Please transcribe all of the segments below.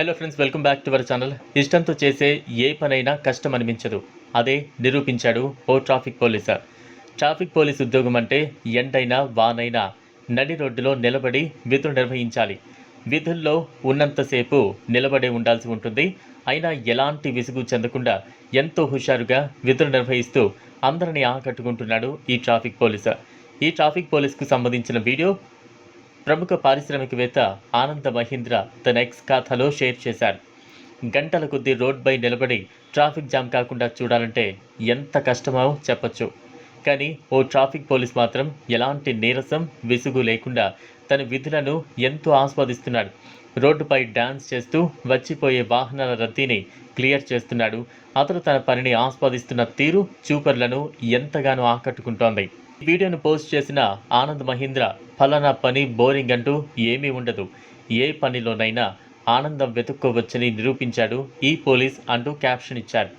Hello friends welcome back to our channel. ఇష్టంతో చేసే ఏ పనైనా కష్టం అనిపించదు. అదే నిరూపించాడు ఓ ట్రాఫిక్ పోలీసర్. ట్రాఫిక్ పోలీస్ ఉద్యోగం అంటే ఎండైనా వానైనా నడి రోడ్డులో నిలబడి విధులు నిర్వహించాలి. విధుల్లో ఉన్నంతసేపు నిలబడే ఉండాల్సి ఉంటుంది. అయినా ఎలాంటి విసుగు చెందకుండా ఎంతో హుషారుగా విధులు నిర్వహిస్తూ అందరినీ ఆకట్టుకుంటున్నాడు ఈ ట్రాఫిక్ పోలీసర్. ఈ ట్రాఫిక్ పోలీస్కు సంబంధించిన వీడియో ప్రముఖ పారిశ్రామికవేత్త ఆనంద మహీంద్ర తన ఎక్స్ ఖాతాలో షేర్ చేశారు. గంటల కొద్దీ రోడ్పై నిలబడి ట్రాఫిక్ జామ్ కాకుండా చూడాలంటే ఎంత కష్టమో చెప్పచ్చు. కానీ ఓ ట్రాఫిక్ పోలీస్ మాత్రం ఎలాంటి నీరసం విసుగు లేకుండా తన విధులను ఎంతో ఆస్వాదిస్తున్నాడు. రోడ్డుపై డాన్స్ చేస్తూ వచ్చిపోయే వాహనాల రద్దీని క్లియర్ చేస్తున్నాడు. అతను తన పనిని ఆస్వాదిస్తున్న తీరు చూపర్లను ఎంతగానో ఆకట్టుకుంటోంది. వీడియోను పోస్ట్ చేసిన ఆనంద్ మహీంద్ర ఫలానా పని బోరింగ్ అంటూ ఏమీ ఉండదు. ఏ పనిలోనైనా ఆనందం వెతుక్కోవచ్చని నిరూపించాడు ఈ పోలీస్ అంటూ క్యాప్షన్ ఇచ్చారు.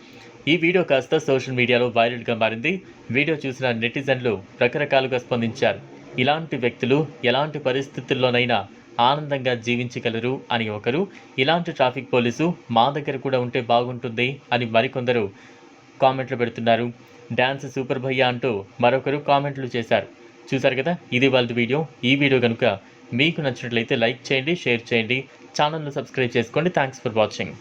ఈ వీడియో కాస్త సోషల్ మీడియాలో వైరల్గా మారింది. వీడియో చూసిన నెటిజన్లు రకరకాలుగా స్పందించారు. ఇలాంటి వ్యక్తులు ఎలాంటి పరిస్థితుల్లోనైనా ఆనందంగా జీవించగలరు అని ఒకరు ఇలాంటి ట్రాఫిక్ పోలీసు మా దగ్గర కూడా ఉంటే బాగుంటుంది అని మరికొందరు కామెంట్లు పెడుతున్నారు. డ్యాన్స్ సూపర్ భయ్యా అంటూ మరొకరు కామెంట్లు చేశారు. చూశారు కదా? ఇది వాళ్ళ వీడియో. ఈ వీడియో కనుక మీకు నచ్చినట్లయితే లైక్ చేయండి షేర్ చేయండి. ఛానల్ను సబ్స్క్రైబ్ చేసుకోండి. Thanks for watching